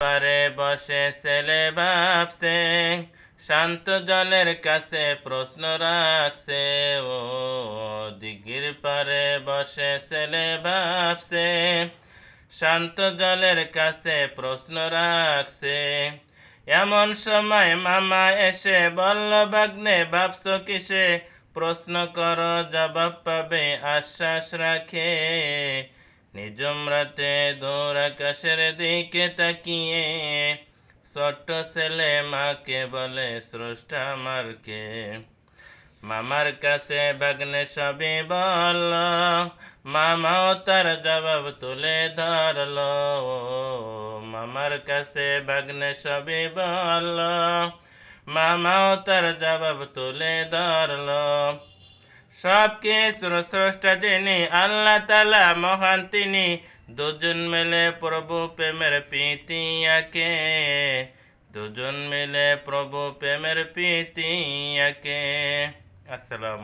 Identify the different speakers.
Speaker 1: পারে বসে ছেলে ভাবছে, শান্ত জলের কাছে প্রশ্ন রাখছে, ও দিঘির পারে বসে ছেলে ভাবছে, শান্ত জলের কাছে প্রশ্ন রাখছে। এমন সময় মামা এসে বলল বাগ্নে ভাবছ কিসে প্রশ্ন কর, জবাব পাবে, আশ্বাস রাখে। নিজম রাতে দূর আকাশের দিকে তাকিয়ে, ছোট্ট ছেলে মাকে বলে, স্রষ্টা মারকে মামার কাছে বাগ্নে সবই বলল, মামাও তার জবাব তুলে ধরল। মামার কাছে বাগ্নে সবই বলল, মামাও তার জবাব তুলে ধরল। সব কিছুর স্রষ্টা যিনি, আল্লাহ তালা মহান তিনি। দুজন মিলে প্রভু প্রেমের পিতিয়াকে। দুজন মিলে প্রভু প্রেমের পিতিয়াকে। আসসালাম।